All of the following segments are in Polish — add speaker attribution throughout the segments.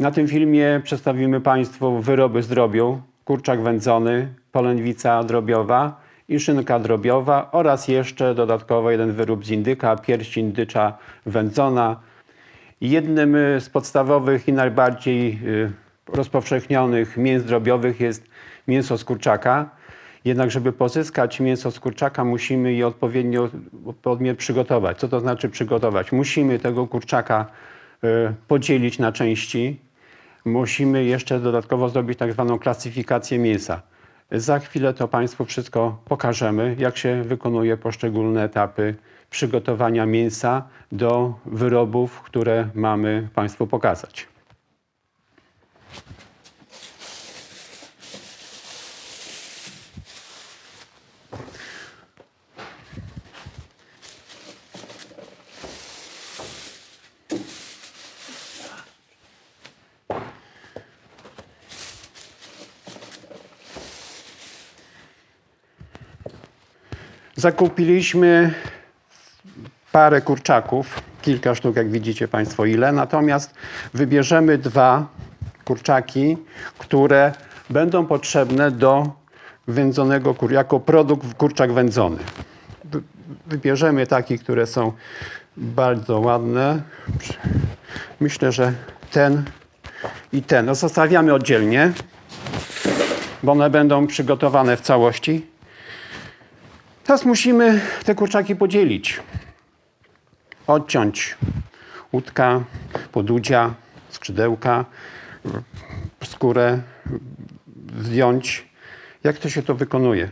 Speaker 1: Na tym filmie przedstawimy Państwu wyroby z drobiu, kurczak wędzony, polędwica drobiowa i szynka drobiowa oraz jeszcze dodatkowo jeden wyrób z indyka, pierś indycza wędzona. Jednym y, z podstawowych i najbardziej y, rozpowszechnionych mięs drobiowych jest mięso z kurczaka. Jednak, żeby pozyskać mięso z kurczaka, musimy je odpowiednio odpowiednio przygotować. Co to znaczy przygotować? Musimy tego kurczaka y, podzielić na części. Musimy jeszcze dodatkowo zrobić tak zwaną klasyfikację mięsa. Za chwilę to Państwu wszystko pokażemy, jak się wykonuje poszczególne etapy przygotowania mięsa do wyrobów, które mamy Państwu pokazać. Zakupiliśmy parę kurczaków, kilka sztuk, jak widzicie Państwo ile, natomiast wybierzemy dwa kurczaki, które będą potrzebne do wędzonego kur, jako produkt kurczak wędzony. Wy- Wybierzemy takie, które są bardzo ładne. Myślę, że ten i ten. No, zostawiamy oddzielnie, bo one będą przygotowane w całości. Teraz musimy te kurczaki podzielić. Odciąć łódka, podudzia, skrzydełka, skórę, zdjąć. Jak to się to wykonuje?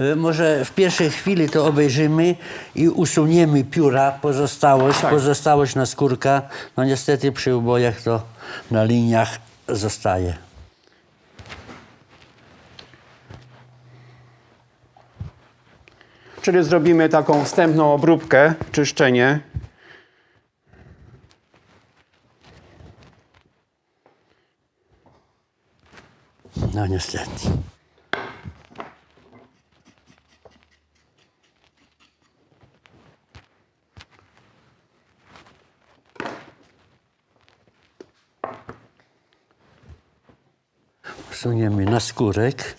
Speaker 2: Y, Może w pierwszej chwili to obejrzymy i usuniemy pióra, pozostałość,
Speaker 1: Tak.
Speaker 2: pozostałość na skórka. No niestety przy ubojach to na liniach zostaje.
Speaker 1: Czyli zrobimy taką wstępną obróbkę, czyszczenie.
Speaker 2: No niestety. Suniemy na skórek.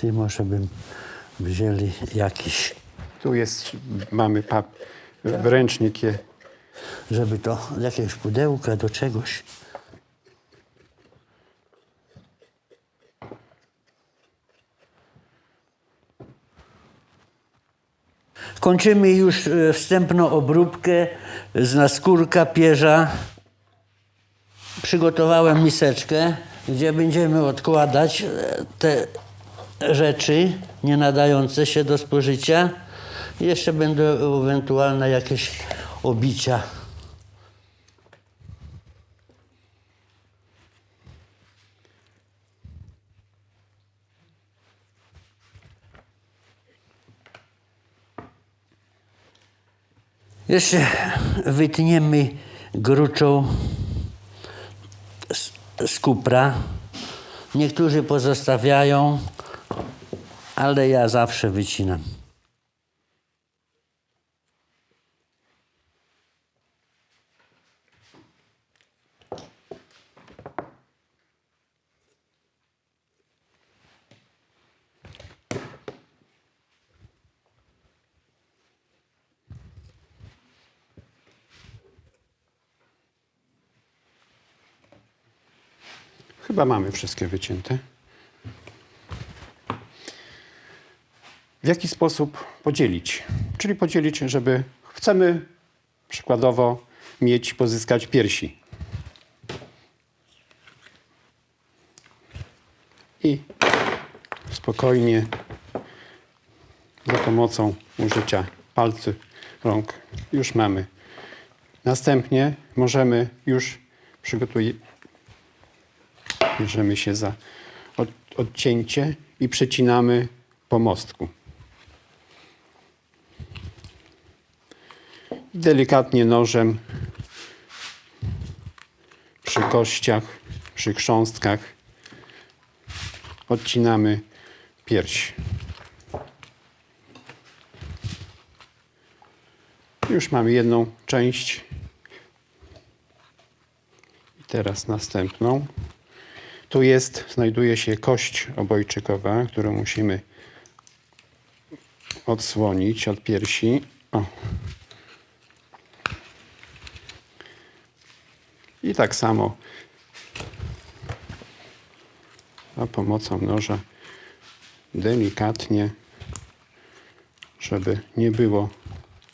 Speaker 2: Ty może bym wzięli jakiś,
Speaker 1: Tu jest, mamy pap, ręcznik. Je,
Speaker 2: żeby to z jakiegoś pudełka do czegoś. Kończymy już e, wstępną obróbkę z naskórka pierza. Przygotowałem miseczkę, gdzie będziemy odkładać e, te rzeczy nie nadające się do spożycia. Jeszcze będą ewentualne jakieś obicia. Jeszcze wytniemy gruczą z, z kupra. Niektórzy pozostawiają, ale ja zawsze wycinam.
Speaker 1: chyba mamy wszystkie wycięte. W jaki sposób podzielić? Czyli podzielić, żeby chcemy przykładowo mieć, pozyskać piersi. I spokojnie za pomocą użycia palców rąk już mamy. Następnie możemy już przygotować bierzemy się za od, odcięcie i przecinamy po mostku. Delikatnie nożem przy kościach przy chrząstkach odcinamy pierś. Już mamy jedną część. I teraz następną. Tu jest, znajduje się kość obojczykowa, którą musimy odsłonić od piersi. O. I tak samo za pomocą noża delikatnie, żeby nie było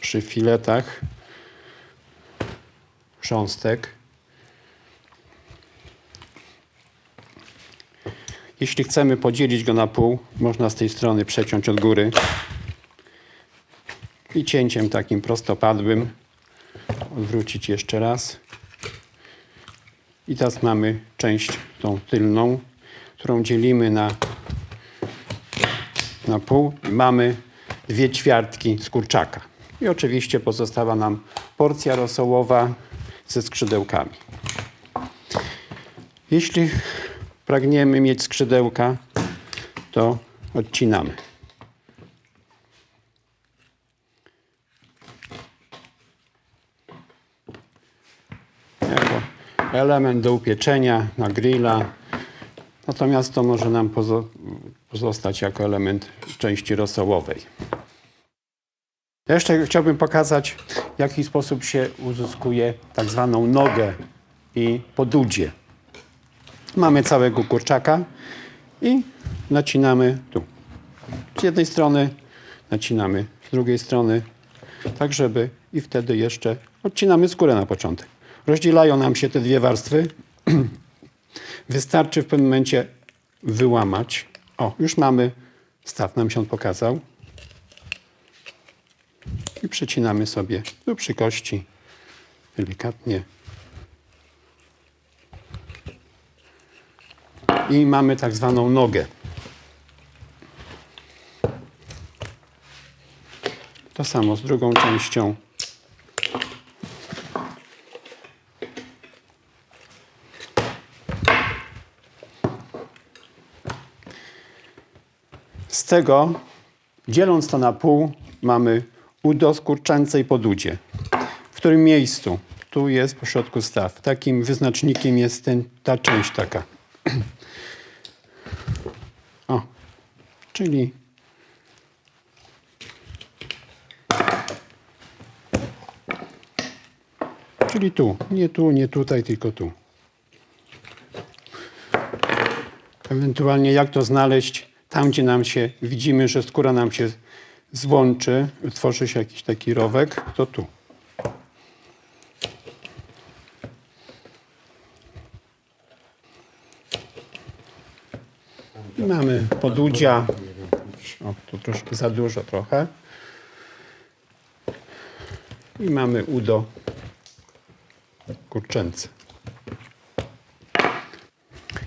Speaker 1: przy filetach chrząstek. Jeśli chcemy podzielić go na pół, można z tej strony przeciąć od góry i cięciem takim prostopadłym odwrócić jeszcze raz. I teraz mamy część tą tylną, którą dzielimy na, na pół. Mamy dwie ćwiartki z kurczaka. I oczywiście pozostała nam porcja rosołowa ze skrzydełkami. Jeśli pragniemy mieć skrzydełka, to odcinamy. Jako element do upieczenia na grilla. Natomiast to może nam pozo- pozostać jako element części rosołowej. Jeszcze chciałbym pokazać, w jaki sposób się uzyskuje tak zwaną nogę i podudzie. Mamy całego kurczaka i nacinamy tu. Z jednej strony nacinamy z drugiej strony, tak żeby i wtedy jeszcze odcinamy skórę na początek. Rozdzielają nam się te dwie warstwy. Wystarczy w pewnym momencie wyłamać. O, już mamy staw, nam się on pokazał. I przecinamy sobie tu przy kości delikatnie. I mamy tak zwaną nogę. To samo z drugą częścią. Z tego, dzieląc to na pół, mamy udo z kurczęcej podudzie. W którym miejscu? Tu jest po środku staw. Takim wyznacznikiem jest ten, ta część taka. O, czyli Czyli tu, nie tu, nie tutaj, tylko tu. Ewentualnie jak to znaleźć tam, gdzie nam się, widzimy, że skóra nam się złączy, tworzy się jakiś taki rowek, to tu. I mamy podudzia. O, tu troszkę za dużo trochę. I mamy udo kurczęce.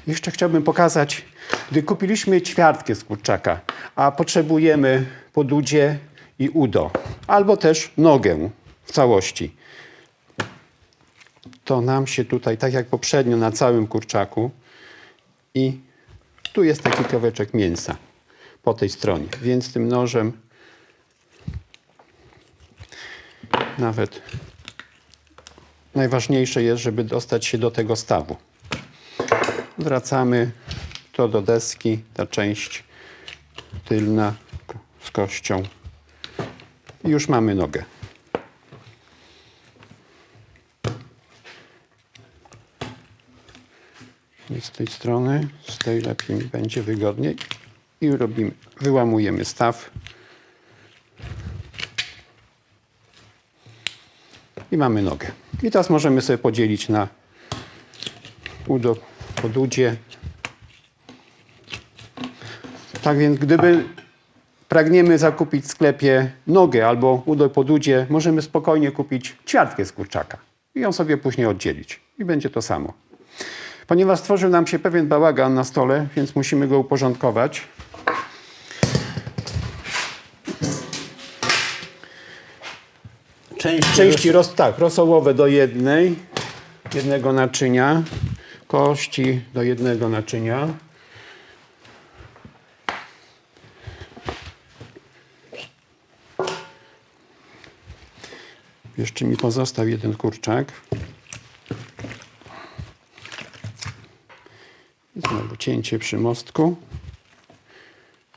Speaker 1: Jeszcze chciałbym pokazać, gdy kupiliśmy ćwiartkę z kurczaka, a potrzebujemy podudzie i udo, albo też nogę w całości, to nam się tutaj, tak jak poprzednio na całym kurczaku i tu jest taki kawałeczek mięsa po tej stronie, więc tym nożem nawet najważniejsze jest, żeby dostać się do tego stawu. Wracamy do deski, ta część tylna z kością. I już mamy nogę. I z tej strony, z tej lepiej będzie wygodniej. I robimy, wyłamujemy staw. I mamy nogę. I teraz możemy sobie podzielić na udo, podudzie. Tak więc gdyby pragniemy zakupić w sklepie nogę albo udo podudzie, możemy spokojnie kupić ćwiartkę z kurczaka i ją sobie później oddzielić. I będzie to samo. Ponieważ stworzył nam się pewien bałagan na stole, więc musimy go uporządkować.
Speaker 2: Części,
Speaker 1: Części roz, tak, rosołowe do jednej, jednego naczynia. kości do jednego naczynia. Jeszcze mi pozostał jeden kurczak. Znowu cięcie przy mostku.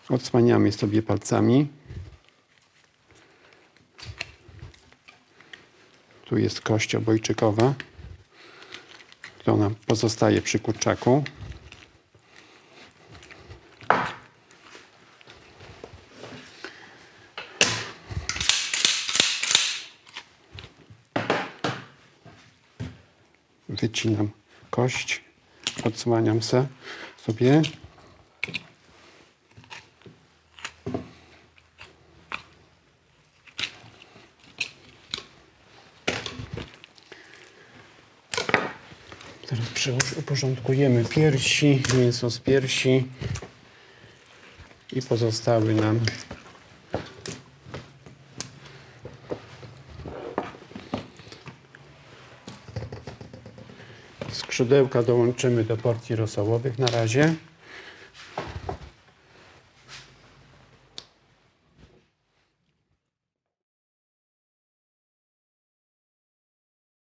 Speaker 1: Odsłaniamy sobie palcami. Tu jest kość obojczykowa. To nam pozostaje przy kurczaku. Wycinam kość, odsłaniam se sobie. Teraz uporządkujemy piersi, mięso z piersi i pozostały nam skrzydełka dołączymy do porcji rosołowych na razie.